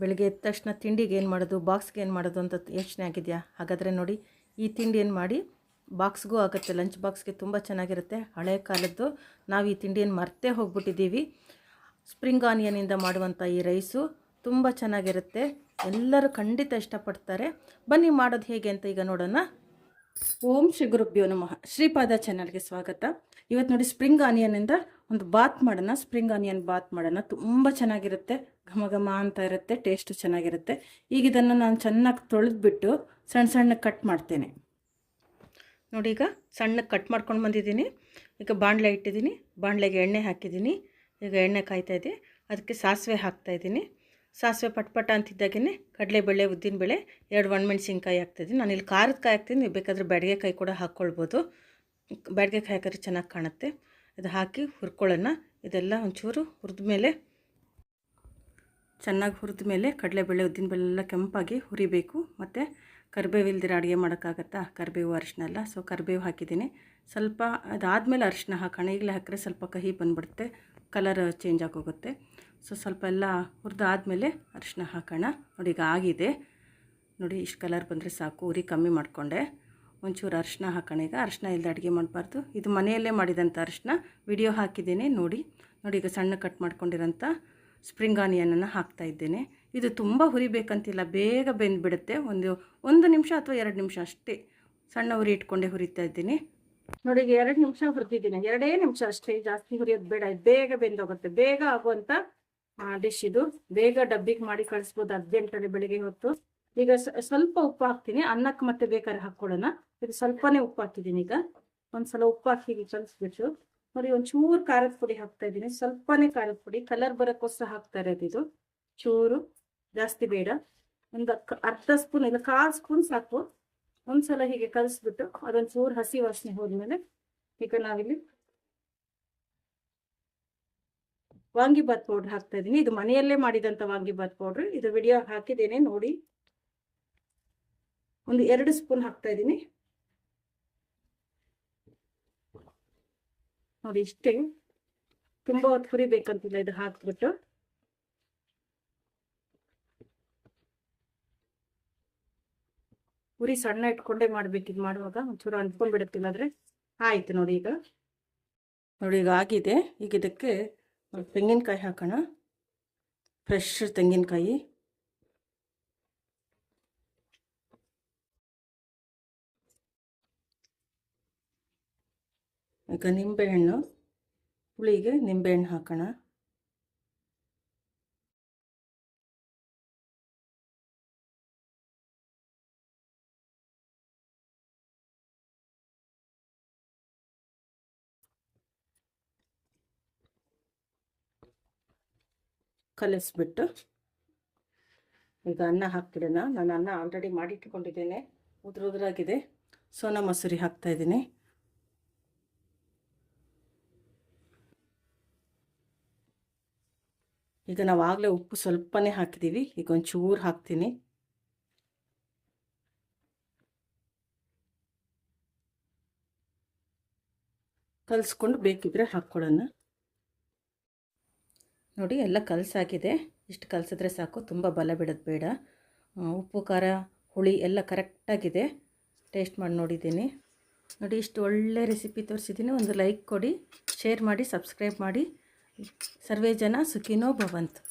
ಬೆಳಗ್ಗೆ ಎದ್ದ ತಕ್ಷಣ ತಿಂಡಿಗೆ ಏನು ಮಾಡೋದು? ಬಾಕ್ಸ್ಗೆ ಏನು ಮಾಡೋದು ಅಂತ ಯೋಚನೆ ಆಗಿದೆಯಾ? ಹಾಗಾದರೆ ನೋಡಿ, ಈ ತಿಂಡಿ ಏನು ಮಾಡಿ? ಬಾಕ್ಸ್ಗೂ ಆಗುತ್ತೆ, ಲಂಚ್ ಬಾಕ್ಸ್ಗೆ ತುಂಬ ಚೆನ್ನಾಗಿರುತ್ತೆ. ಹಳೆ ಕಾಲದ್ದು ನಾವು ಈ ತಿಂಡಿಯನ್ನು ಮರ್ತೇ ಹೋಗ್ಬಿಟ್ಟಿದ್ದೀವಿ. ಸ್ಪ್ರಿಂಗ್ ಆನಿಯನಿಂದ ಮಾಡುವಂಥ ಈ ರೈಸು ತುಂಬ ಚೆನ್ನಾಗಿರುತ್ತೆ. ಎಲ್ಲರೂ ಖಂಡಿತ ಇಷ್ಟಪಡ್ತಾರೆ. ಬನ್ನಿ ಮಾಡೋದು ಹೇಗೆ ಅಂತ ಈಗ ನೋಡೋಣ. ಓಂ ಶ್ರೀ ಗುರುಭ್ಯೋ ನಮಃ. ಶ್ರೀಪಾದ ಚಾನಲ್ಗೆ ಸ್ವಾಗತ. ಇವತ್ತು ನೋಡಿ ಸ್ಪ್ರಿಂಗ್ ಆನಿಯನಿಂದ ಒಂದು ಬಾತ್ ಮಾಡೋಣ. ಸ್ಪ್ರಿಂಗ್ ಆನಿಯನ್ ಬಾತ್ ಮಾಡೋಣ. ತುಂಬ ಚೆನ್ನಾಗಿರುತ್ತೆ. ಘಮ ಘಮ ಅಂತ ಇರುತ್ತೆ. ಟೇಸ್ಟು ಚೆನ್ನಾಗಿರುತ್ತೆ. ಈಗ ಇದನ್ನು ನಾನು ಚೆನ್ನಾಗಿ ತೊಳೆದ್ಬಿಟ್ಟು ಸಣ್ಣ ಸಣ್ಣ ಕಟ್ ಮಾಡ್ತೇನೆ. ನೋಡಿ ಈಗ ಸಣ್ಣಗೆ ಕಟ್ ಮಾಡ್ಕೊಂಡು ಬಂದಿದ್ದೀನಿ. ಈಗ ಬಾಣಲೆ ಇಟ್ಟಿದ್ದೀನಿ. ಬಾಣಲೆಗೆ ಎಣ್ಣೆ ಹಾಕಿದ್ದೀನಿ. ಈಗ ಎಣ್ಣೆ ಕಾಯ್ತಾ ಇದೆ. ಅದಕ್ಕೆ ಸಾಸಿವೆ ಹಾಕ್ತಾಯಿದ್ದೀನಿ ಸಾಸಿವೆ ಪಟ್ಪಟ ಅಂತಿದ್ದಾಗೇ ಕಡಲೆಬೇಳೆ ಉದ್ದಿನಬೇಳೆ ಎರಡು ಒಣಮೆಣ್ಸಿನ್ಕಾಯಿ ಹಾಕ್ತಿದ್ದೀನಿ. ನಾನು ಇಲ್ಲಿ ಖಾರದ ಕಾಯಿ ಹಾಕ್ತೀನಿ ನೀವು ಬೇಕಾದರೆ ಬ್ಯಾಡಿಗೆಕಾಯಿ ಕೂಡ ಹಾಕ್ಕೊಳ್ಬೋದು. ಬ್ಯಾಡಿಗೆಕಾಯಿ ಹಾಕಿದ್ರೆ ಚೆನ್ನಾಗಿ ಕಾಣುತ್ತೆ. ಇದು ಹಾಕಿ ಹುರ್ಕೊಳ್ಳೋಣ. ಇದೆಲ್ಲ ಒಂಚೂರು ಹುರಿದ ಮೇಲೆ, ಚೆನ್ನಾಗಿ ಹುರಿದ ಮೇಲೆ ಕಡಲೆಬೇಳೆ ಉದ್ದಿನಬೇಳೆ ಎಲ್ಲ ಕೆಂಪಾಗಿ ಹುರಿಬೇಕು. ಮತ್ತು ಕರಿಬೇವು ಇಲ್ದಿರ ಅಡುಗೆ ಮಾಡೋಕ್ಕಾಗತ್ತಾ? ಕರಿಬೇವು ಅರಿಶಿನ ಎಲ್ಲ ಸೊ ಕರಿಬೇವು ಹಾಕಿದ್ದೀನಿ. ಸ್ವಲ್ಪ ಅದಾದಮೇಲೆ ಅರಿಶಿನ ಹಾಕೋಣ. ಈಗಲೇ ಹಾಕಿದ್ರೆ ಸ್ವಲ್ಪ ಕಹಿ ಬಂದುಬಿಡುತ್ತೆ. ಕಲರ್ ಚೇಂಜ್ ಆಗೋಗುತ್ತೆ. ಸೊ, ಸ್ವಲ್ಪ ಎಲ್ಲ ಹುರಿದಾದ್ಮೇಲೆ ಅರಿಶಿನ ಹಾಕೋಣ. ನೋಡಿ, ಈಗ ಆಗಿದೆ. ನೋಡಿ, ಇಷ್ಟು ಕಲರ್ ಬಂದರೆ ಸಾಕು. ಉರಿ ಕಮ್ಮಿ ಮಾಡಿಕೊಂಡೆ. ಒಂಚೂರು ಅರಿಶಿನ ಹಾಕೋಣ ಈಗ. ಅರಿಶಿನ ಇಲ್ಲದೆ ಅಡುಗೆ ಮಾಡಬಾರ್ದು. ಇದು ಮನೆಯಲ್ಲೇ ಮಾಡಿದಂಥ ಅರಿಶಿನ ವಿಡಿಯೋ ಹಾಕಿದ್ದೀನಿ, ನೋಡಿ. ನೋಡಿ, ಈಗ ಸಣ್ಣ ಕಟ್ ಮಾಡ್ಕೊಂಡಿರೋಂಥ ಸ್ಪ್ರಿಂಗ್ ಆನಿಯನನ್ನು ಹಾಕ್ತಾ ಇದ್ದೇನೆ. ಇದು ತುಂಬ ಹುರಿಬೇಕಂತಿಲ್ಲ. ಬೇಗ ಬೆಂದುಬಿಡುತ್ತೆ. ಒಂದು ಒಂದು ನಿಮಿಷ ಅಥವಾ ಎರಡು ನಿಮಿಷ ಅಷ್ಟೇ ಸಣ್ಣ ಉರಿ ಇಟ್ಕೊಂಡೇ ಹುರಿತಾ ಇದ್ದೀನಿ. ನೋಡಿ, ಈಗ ಎರಡು ನಿಮಿಷ ಹುರಿದಿದ್ದೀನಿ. ಎರಡೇ ನಿಮಿಷ ಅಷ್ಟೇ, ಜಾಸ್ತಿ ಹುರಿಯೋದು ಬೇಡ. ಬೇಗ ಬೆಂದೋಗುತ್ತೆ. ಬೇಗ ಆಗುವಂತ ಡಿಶ್ ಇದು. ಬೇಗ ಡಬ್ಬಿಗೆ ಮಾಡಿ ಕಳಿಸ್ಬೋದು ಅರ್ಜೆಂಟಲ್ಲಿ ಬೆಳಿಗ್ಗೆ ಹೊತ್ತು. ಈಗ ಸ್ವಲ್ಪ ಉಪ್ಪು ಹಾಕ್ತೀನಿ. ಅನ್ನಕ್ಕೆ ಮತ್ತೆ ಬೇಕಾದ್ರೆ ಹಾಕ್ಕೊಳ್ಳೋಣ. ಇದು ಸ್ವಲ್ಪನೇ ಉಪ್ಪು ಹಾಕಿದ್ದೀನಿ ಈಗ. ಒಂದ್ಸಲ ಉಪ್ಪು ಹಾಕಿ ಕಲಿಸ್ಬಿಟ್ಟು. ನೋಡಿ ಒಂಚೂರು ಖಾರದ ಪುಡಿ ಹಾಕ್ತಾ ಇದ್ದೀನಿ. ಸ್ವಲ್ಪನೇ ಖಾರದ ಪುಡಿ. ಕಲರ್ ಬರೋಕ್ಕೋಸ್ಕರ ಹಾಕ್ತಾ ಇರೋದು ಇದು. ಚೂರು ಜಾಸ್ತಿ ಬೇಡ. ಒಂದು ಅರ್ಧ ಸ್ಪೂನ್, ಇಲ್ಲ ಕಾಲು ಸ್ಪೂನ್ ಸಾಕು. ಒಂದ್ಸಲ ಹೀಗೆ ಕಲಿಸ್ಬಿಟ್ಟು ಅದೊಂದು ಚೂರು ಹಸಿ ವಾಸನೆ ಹೋದ್ಮೇಲೆ ಈಗ ನಾವಿಲ್ಲಿ ವಾಂಗಿಬಾತ್ ಪೌಡ್ರ್ ಹಾಕ್ತಾ ಇದ್ದೀನಿ ಇದು ಮನೆಯಲ್ಲೇ ಮಾಡಿದಂಥ ವಾಂಗಿಬಾತ್ ಪೌಡ್ರ್ ಇದು ವಿಡಿಯೋ ಹಾಕಿದ್ದೇನೆ, ನೋಡಿ. ಒಂದು ಎರಡು ಸ್ಪೂನ್ ಹಾಕ್ತಾ ಇದ್ದೀನಿ ನೋಡಿ, ಇಷ್ಟೇ. ತುಂಬ ಹೊತ್ತು ಹುರಿಬೇಕಂತಿಲ್ಲ ಇದು ಹಾಕ್ಬಿಟ್ಟು. ಉರಿ ಸಣ್ಣ ಇಟ್ಕೊಂಡೇ ಮಾಡ್ಬೇಕು ಇದು ಮಾಡುವಾಗ ಒಂಚೂರು ಅಂಟ್ಕೊಂಡ್ಬಿಡುತ್ತಿಲ್ಲ ಅಂದರೆ ಆಯಿತು ನೋಡಿ ಈಗ. ನೋಡಿ ಈಗ ಆಗಿದೆ. ಈಗ ಇದಕ್ಕೆ ತೆಂಗಿನಕಾಯಿ ಹಾಕೋಣ. ಫ್ರೆಶ್ ತೆಂಗಿನಕಾಯಿ. ಈಗ ನಿಂಬೆಹಣ್ಣು, ಹುಳಿಗೆ ನಿಂಬೆಹಣ್ಣು ಹಾಕೋಣ. ಕಲಿಸ್ಬಿಟ್ಟು ಈಗ ಅನ್ನ ಹಾಕ್ಬಿಡೋಣ. ನಾನು ಅನ್ನ ಆಲ್ರೆಡಿ ಮಾಡಿಟ್ಕೊಂಡಿದ್ದೇನೆ. ಉದ್ರ ಉದ್ರಾಗಿದೆ. ಸೋನಾ ಮಸೂರಿ ಹಾಕ್ತಾ ಇದ್ದೀನಿ. ಈಗ ನಾವು ಆಗಲೇ ಉಪ್ಪು ಸ್ವಲ್ಪನೇ ಹಾಕಿದ್ದೀವಿ. ಈಗ ಒಂಚೂರು ಹಾಕ್ತೀನಿ. ಕಲಿಸ್ಕೊಂಡು ಬೇಕಿದ್ರೆ ಹಾಕ್ಕೊಳ್ಳೋಣ ನೋಡಿ ಎಲ್ಲ ಕಲಸಾಕಿದೆ ಇಷ್ಟು ಕಲಸಿದ್ರೆ ಸಾಕು, ತುಂಬ ಬಲ ಬಿಡೋದು ಬೇಡ. ಉಪ್ಪು, ಖಾರ, ಹುಳಿ ಎಲ್ಲ ಕರೆಕ್ಟಾಗಿದೆ ಟೇಸ್ಟ್ ಮಾಡಿ ನೋಡಿದ್ದೀನಿ. ನೋಡಿ ಇಷ್ಟು ಒಳ್ಳೆ ರೆಸಿಪಿ ತೋರಿಸಿದ್ದೀನಿ. ಒಂದು ಲೈಕ್ ಕೊಡಿ ಶೇರ್ ಮಾಡಿ ಸಬ್ಸ್ಕ್ರೈಬ್ ಮಾಡಿ. ಸರ್ವೇ ಜನ ಸುಖಿನೋ ಭವಂತು.